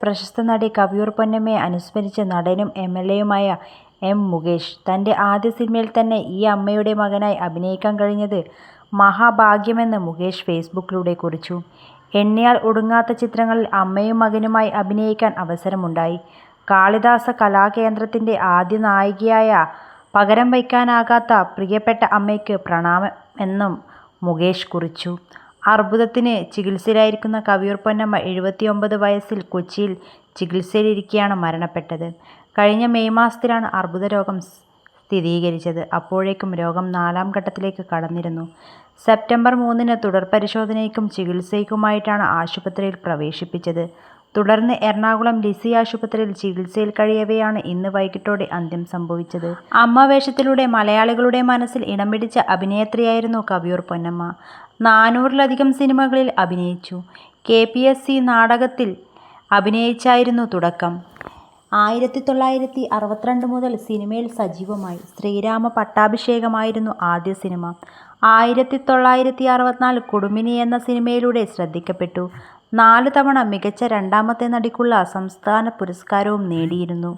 പ്രശസ്ത നടി കവിയൂർ പൊന്നമ്മയെ അനുസ്മരിച്ച നടനും എം എൽ എയുമായ എം മുകേഷ് തന്റെ ആദ്യ സിനിമയിൽ തന്നെ ഈ അമ്മയുടെ മകനായി അഭിനയിക്കാൻ കഴിഞ്ഞത് മഹാഭാഗ്യമെന്ന് മുകേഷ് ഫേസ്ബുക്കിലൂടെ കുറിച്ചു. എണ്ണയാൽ ഒടുങ്ങാത്ത ചിത്രങ്ങളിൽ അമ്മയും മകനുമായി അഭിനയിക്കാൻ അവസരമുണ്ടായി. കാളിദാസ കലാകേന്ദ്രത്തിന്റെ ആദ്യ നായികയായ പകരം വയ്ക്കാനാകാത്ത പ്രിയപ്പെട്ട അമ്മയ്ക്ക് പ്രണാമം എന്നും മുകേഷ് കുറിച്ചു. അർബുദത്തിന് ചികിത്സയിലായിരിക്കുന്ന കവിയൂർ പൊന്നമ്മ എഴുപത്തിയൊമ്പത് വയസ്സിൽ കൊച്ചിയിൽ ചികിത്സയിലിരിക്കെയാണ് മരണപ്പെട്ടത്. കഴിഞ്ഞ മെയ് മാസത്തിലാണ് അർബുദരോഗം സ്ഥിരീകരിച്ചത്. അപ്പോഴേക്കും രോഗം നാലാം ഘട്ടത്തിലേക്ക് കടന്നിരുന്നു. സെപ്റ്റംബർ മൂന്നിന് തുടർപരിശോധനയ്ക്കും ചികിത്സയ്ക്കുമായിട്ടാണ് ആശുപത്രിയിൽ പ്രവേശിപ്പിച്ചത്. തുടർന്ന് എറണാകുളം ലിസി ആശുപത്രിയിൽ ചികിത്സയിൽ കഴിയവെയാണ് ഇന്ന് വൈകിട്ടോടെ അന്ത്യം സംഭവിച്ചത്. അമ്മ വേഷത്തിലൂടെ മലയാളികളുടെ മനസ്സിൽ ഇടം പിടിച്ച അഭിനേത്രിയായിരുന്നു കവിയൂർ പൊന്നമ്മ. നാനൂറിലധികം സിനിമകളിൽ അഭിനയിച്ചു. കെ. പി. എസ്. സി നാടകത്തിൽ അഭിനയിച്ചായിരുന്നു തുടക്കം. ആയിരത്തി തൊള്ളായിരത്തി അറുപത്തിരണ്ട് മുതൽ സിനിമയിൽ സജീവമായി. ശ്രീരാമ പട്ടാഭിഷേകമായിരുന്നു ആദ്യ സിനിമ. ആയിരത്തി തൊള്ളായിരത്തി അറുപത്തിനാല് കുടുംബിനി എന്ന സിനിമയിലൂടെ ശ്രദ്ധിക്കപ്പെട്ടു. നാല് തവണ മികച്ച രണ്ടാമത്തെ നടിക്കുള്ള സംസ്ഥാന പുരസ്കാരവും നേടിയിരുന്നു.